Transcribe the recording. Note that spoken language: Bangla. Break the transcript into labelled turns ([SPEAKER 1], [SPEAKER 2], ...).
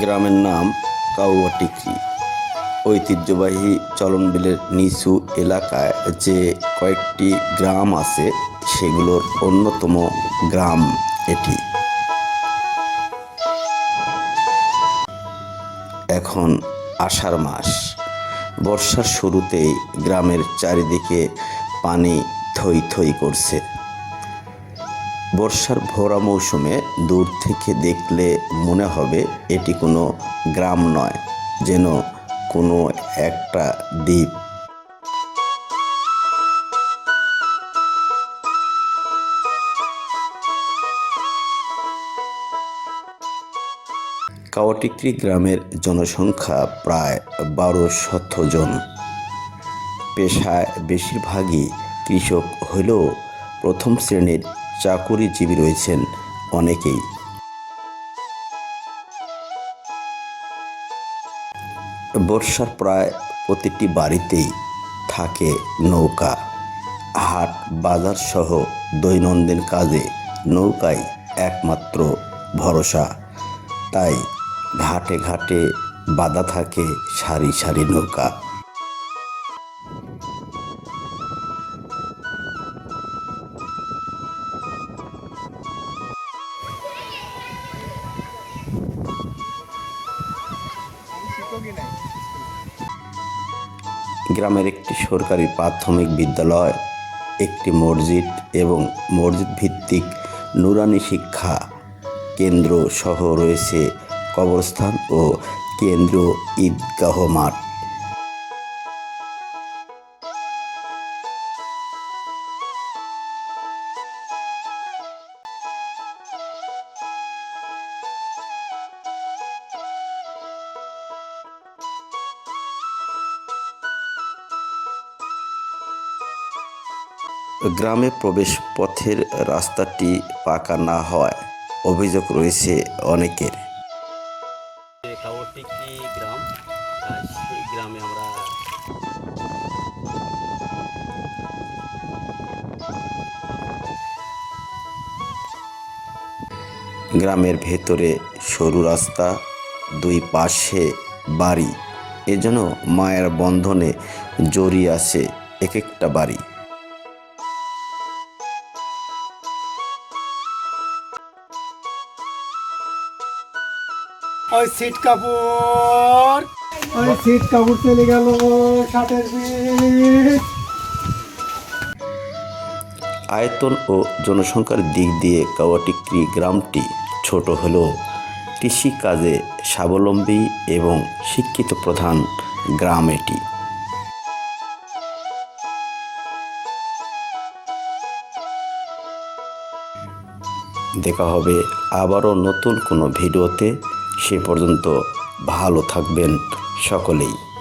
[SPEAKER 1] গ্রামের নাম কাউয়াটিকরি ঐতিহ্যবাহী চলনবিলের নিচু এলাকায় যে কয়েকটি গ্রাম আছে, সেগুলোর অন্যতম গ্রাম এটি। এখন আষাঢ় মাস। বর্ষার শুরুতেই গ্রামের চারিদিকে পানি থই থই করছে। বর্ষার ভরা মৌসুমে দূর থেকে দেখলে মনে হবে এটি কোনো গ্রাম নয়, যেন কোনো একটা দ্বীপ। কাওয়াটিক্রি গ্রামের জনসংখ্যা প্রায় বারো শত জন। পেশায় বেশিরভাগই কৃষক হলেও প্রথম শ্রেণির চাকুরিজীবী রয়েছেন অনেকেই। বর্ষার প্রায় প্রতিটি বাড়িতেই থাকে নৌকা। হাট, বাজার সহ দৈনন্দিন কাজে নৌকাই একমাত্র ভরসা। তাই ঘাটে ঘাটে বাঁধা থাকে সারি সারি নৌকা। গ্রামের একটি সরকারি প্রাথমিক বিদ্যালয়, একটি মসজিদ এবং মসজিদ ভিত্তিক নুরানি শিক্ষা কেন্দ্র সহ রয়েছে কবরস্থান ও কেন্দ্র ঈদগাহ মাঠ। গ্রামে প্রবেশ পথের রাস্তাটি পাকা না হওয়ায় অভিযোগ রয়েছে অনেকের।
[SPEAKER 2] কাওয়াটিকি গ্রাম? সেই গ্রামে আমরা
[SPEAKER 1] গ্রামের ভেতরে সরু রাস্তা দুই পাশে বাড়ি। এজন্য মায়ের বন্ধনে জড়িয়ে আছে এক একটা বাড়ি।
[SPEAKER 3] ওই সিট কাপড়। ওই সিট কাপড় চলে গেল ষাটের পিস।
[SPEAKER 1] আয়তন ও জনসংখ্যার দিক দিয়ে কাওয়াটিক্রি গ্রামটি ছোট হলেও কৃষিকাজে স্বাবলম্বী এবং শিক্ষিত প্রধান গ্রাম এটি। দেখা হবে আবারও নতুন কোনো ভিডিওতে। সে পর্যন্ত ভালো থাকবেন সকলেই।